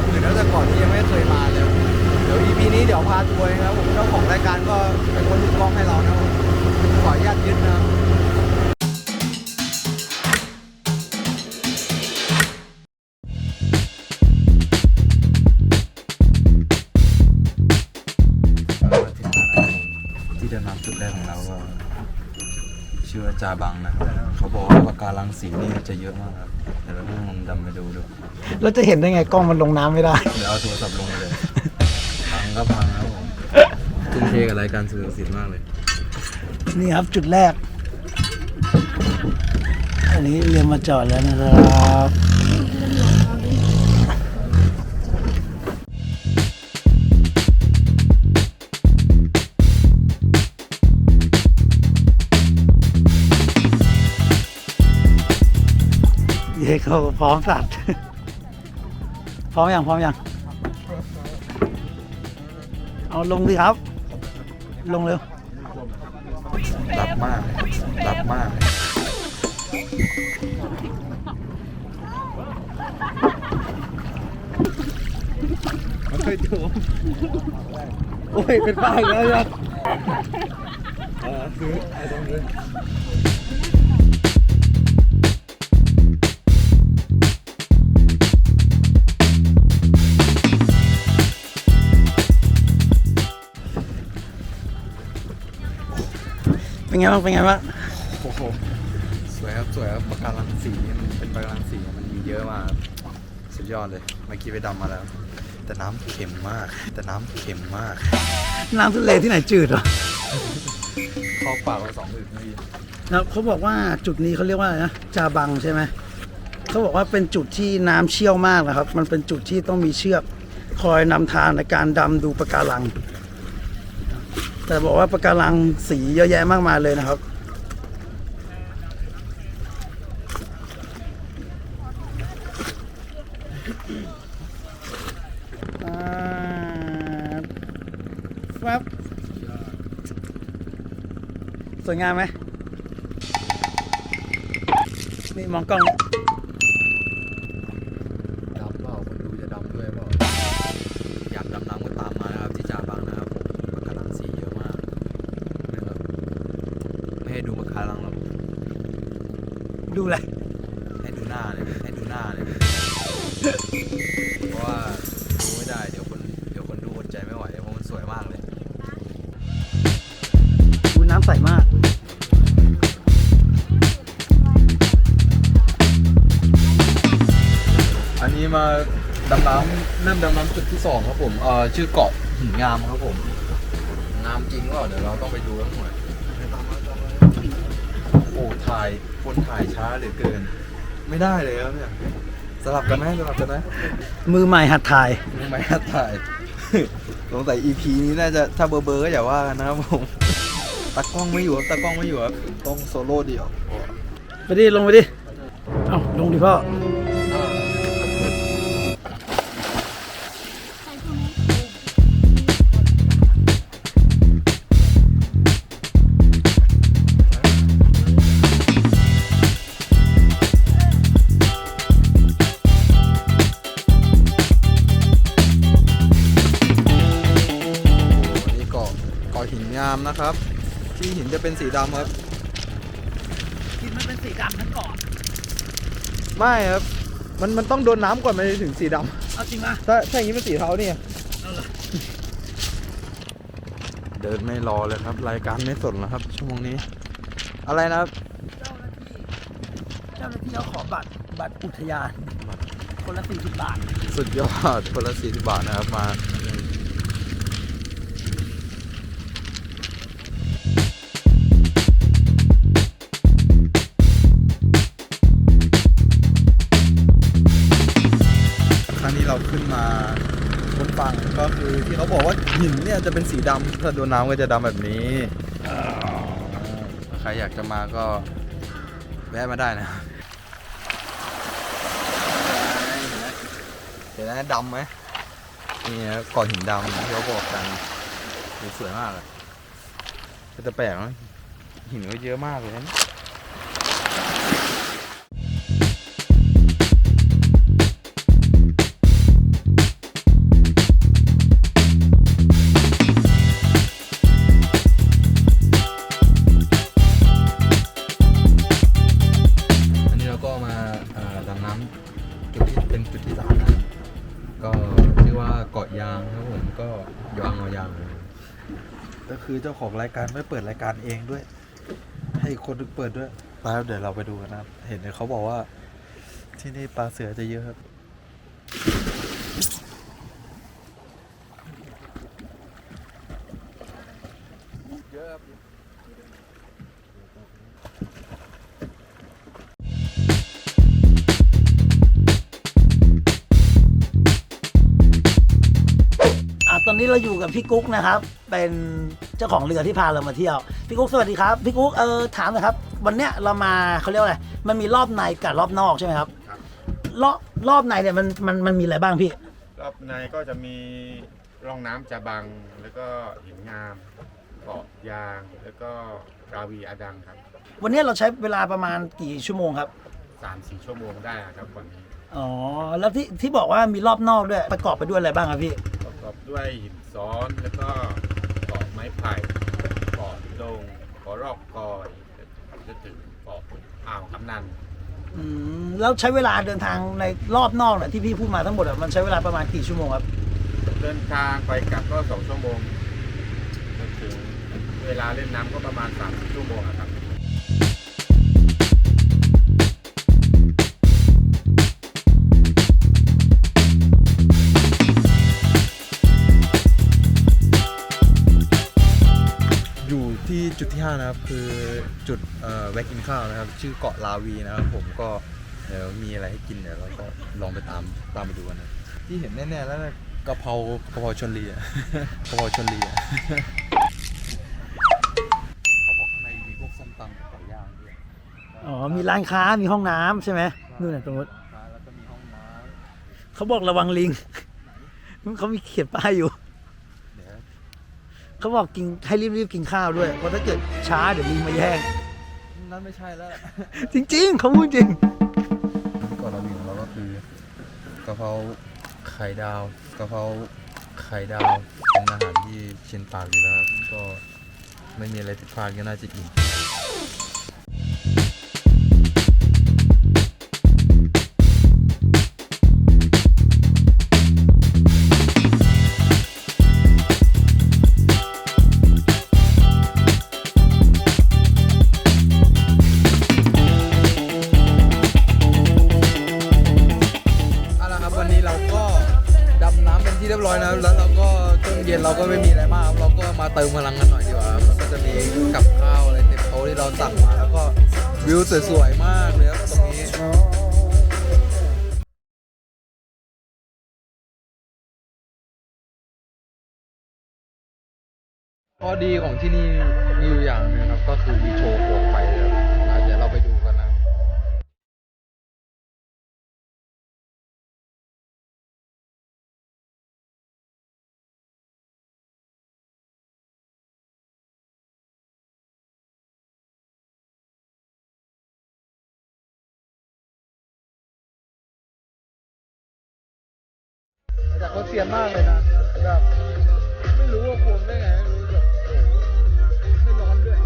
เคยไปแต่เกาะอื่นแล้วแต่เกาะที่ยังไม่เคยมาเลยเดี๋ยว EP นี้เดี๋ยวพาทัวร์นะครับผมเจ้าของรายการก็เป็นคนถือกล้องให้เรานะครับขออนุญาตยึดนะครับมาถึงแล้วนะครับผมที่เดินน้ำจุดแรกของเราก็ชื่อว่าจาบังนะครับ เขาบอกว่าปะการังสีนี่จะเยอะมากครับ เดี๋ยวเราต้องลงดำไปดูดูแล้วจะเห็นได้ไงกล้องมันลงน้ำไม่ได้ เดี๋ยวเอาโทรศัพท์ลงไปเลยพังก็พังครับผมทุ่มเทกับรายการสื่อสินมากเลย นี่ครับจุดแรก อันนี้เรือมาจอดแล้วนะครับ เย้เขาพร้อมสัตว์พร้อมยังพร้อมยังเอาลงดิครับ ลงเร็วรับมากรับมากมันเคยดูโอ้ย เป็นป้ายแล้วยังเออซื้อไอ้ตรงนี้ เป็นไงบ้างเป็นไงบ้างโอ้โหสวยครับสวยครับปะการังสีมันเป็นปะการังสีมันมีเยอะมากครับสุดยอดเลยเมื่อกี้ไปดำมาแล้ว แต่น้ำเค็มมาก แต่น้ำเค็มมากน้ำทะเลที่ไหนจืดเหรอเข้าปากเราสองอึกเมื่อกี้นะเขาบอกว่าจุดนี้เขาเรียกว่าอะไรนะจาบังใช่ไหมเขาบอกว่าเป็นจุดที่น้ำเชี่ยวมากนะครับ มันเป็นจุดที่ต้องมีเชือก คอยนำทางในการดำดูปะการัง แต่บอกว่าปะการังสีเยอะแยะมากมายเลยนะครับอ่าครับสวยงามไหมนี่มองกล้องด ดูอะไรให้ดูหน้าเลยให้ดูหน้าเลยเพราะว่าดูไม่ได้เดี๋ยวคนเดี๋ยวคนดูอดใจไม่ไหวเพราะมันสวยมากเลยดูน้ำใสมากอันนี้มาดำน้ำเริ่มดำน้ำจุดที่สองครับผมเอ่อชื่อเกาะหินงามครับผมงามจริงก็เดี๋ยวเราต้องไปดูทั้งหมด โอ้ถ่ายคนถ่ายช้าเหลือเกิน ไม่ได้เลยครับเนี่ยสลับกันไหมสลับกันไหมมือใหม่หัดถ่ายรู้ไหมครับถ่าย สงสัย EP นี้น่าจะถ้าเบอร์เบอร์ก็อย่าว่ากันนะครับผมตากล้องไม่อยู่ครับตากล้องไม่อยู่ครับต้องโซโล่เดี่ยว ไปดิลงไปดิ เอาลงดิพ่อามนะครับ ที่หินจะเป็นสีดำครับ กินมันเป็นสีดำทั้งเกาะไม่ครับ มันมันต้องโดนน้ำก่อนมันจะถึงสีดเอาจริงปะำถ้าถ้าอย่างนี้เป็นสีเทาเนี่ยเดินไม่รอเลยครับ รายการไม่สนแล้วครับ ชั่วโมงนี้ อะไรนะครับ เจ้าหน้าที่เจ้าหน้าที่เขาขอบัตรบัตรอุทยาน คนละสี่สิบบาท สุดยอดคนละสี่สิบบาทนะครับมา ก็คือที่เขาบอกว่าหินเนี่ยจะเป็นสีดำถ้าโดนน้ำก็จะดำแบบนี้ใครอยากจะมาก็แวะมาได้นะเห็นไหมดำไหมนี่นะก่อนหินดำที่เขาบอกกันสวยมากเลยแต่แปลกนะหินก็เยอะมากเลยนะ คือเจ้าของรายการไม่เปิดรายการเองด้วย ให้คนนึงเปิดด้วยปลาเดี๋ยวเราไปดูกันนะครับ เห็นเขาบอกว่า ที่นี่ปลาเสือจะเยอะครับ ตอนนี้เราอยู่กับพี่กุ๊กนะครับ เป็นเจ้าของเรือที่พาเรามาเที่ยว พี่กุ๊กสวัสดีครับ พี่กุ๊กเออถามหน่อยครับ วันเนี้ยเรามาเขาเรียกว่าอะไร มันมีรอบในกับรอบนอกใช่ไหมครับ ครับ รอบรอบในเนี่ยมันมันมันมีอะไรบ้างพี่ รอบในก็จะมีร่องน้ำจะบัง แล้วก็หินงาม เกาะยาง แล้วก็ราวีอาดังครับวันเนี้ยเราใช้เวลาประมาณกี่ชั่วโมงครับ สามสี่ชั่วโมงได้ครับวันนี้ อ๋อ แล้วที่ที่บอกว่ามีรอบนอกด้วย ประกอบไปด้วยอะไรบ้างครับพี่ประ กอบด้วยหินซ้อนแล้วก็เกาะไม้ไผ่เกาะดงเกาะรอกกอยจะถึงเกาะอ่าวกำนันอืมแล้วใช้เวลาเดินทางในรอบนอกเนี่ยที่พี่พูดมาทั้งหมดอะมันใช้เวลาประมาณกี่ชั่วโมงครับ เดินทางไปกลับก็สองชั่วโมงจนถึงเวลาเล่นน้ำก็ประมาณสามชั่วโมงอะครับ จุดที่ 5 นะครับ คือจุดเอ่อแวะกินข้าวนะครับ ชื่อเกาะลาวีนะครับ ผมก็เดี๋ยวมีอะไรให้กินเดี๋ยวเราก็ลองไปตามตามไปดูกันนะที่เห็นแน่ๆแล้วนะกะเพรากะเพราชนลีอะกะเพราชนลีอะเขาบอกข้างในมีพวกส้มตำกับไก่ย่างด้วยอ๋อ มีร้านค้ามีห้องน้ำใช่ไหมนู่นน่ะตรงนู้นแล้วก็มีห้องน้เขาบอกระวังลิงเขามีเขียนป้ายอยู่ำเดี๋ยว เขาบอกกินให้รีบๆกินข้าวด้วย เพราะถ้าเกิดช้าเดี๋ยวลิงมาแย่ง นั่นไม่ใช่แล้ว จริงๆเขาพูดจริงที่เกาะลาวีของเราก็คือกะเพราไข่ดาวกะเพราไข่ดาวเป็นอาหารที่ชินปากอยู่แล้วครับก็ไม่มีอะไรผิดพลาดก็น่าจะอิ่ม โต๊ะที่เราสั่งมาแล้วก็วิวสวยๆมากเลยครับตรงนี้ข้อดีของที่นี่มีอยู่อย่างหนึงครับก็คือมีโชว์โค แต่เขาเซียนมากเลยนะแบบไม่รู้ว่าควงได้ไงไม่รู้แบบโอ้โหไม่ร้อนด้วย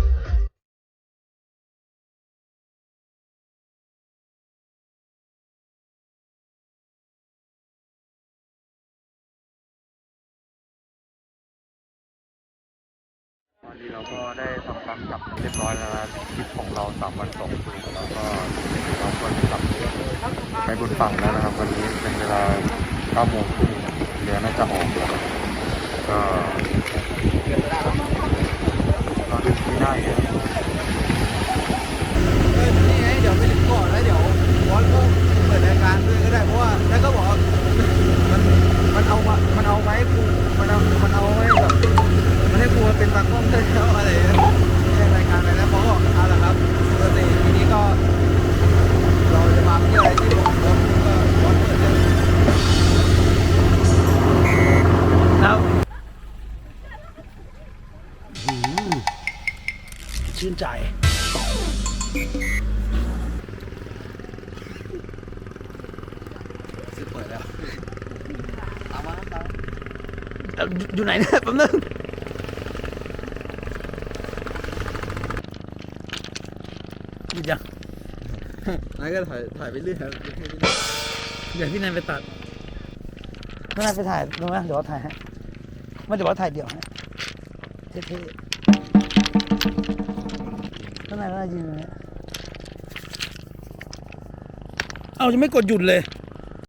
ตอนนี้เราก็ได้ทำการกลับเรียบร้อยแล้วนะทริปของเราสามวันสองคืนแล้วก็เราก็กลับไปบนฝั่งแล้วนะครับ วันนี้เป็นเวลาเก้าโมงครึ่ง เรือน่าจะออกแล้วก็เราดูที่ได้เนี่ยเออนี่เดี๋ยวไปถึงก่อนแล้วเดี๋ยววอลก็เปิดรายการด้วยก็ได้ ชื่นใจสิเปิดแล้วตามมาตามเอ่ออยู่ไหนเนี่ยแป๊บนึง หยุดยังนั่นก็ถ่ายถ่ายไปเรื่อยครับเดี๋ยวพี่นายไปตัดพี่นายไปถ่ายตรงนั้นเดี๋ยวเราถ่ายให้ไม่เดี๋ยวเราถ่ายเดี่ยวให้เท่ๆ ข้างในก็น่ายิงเลยเอาจะไม่กดหยุดเลย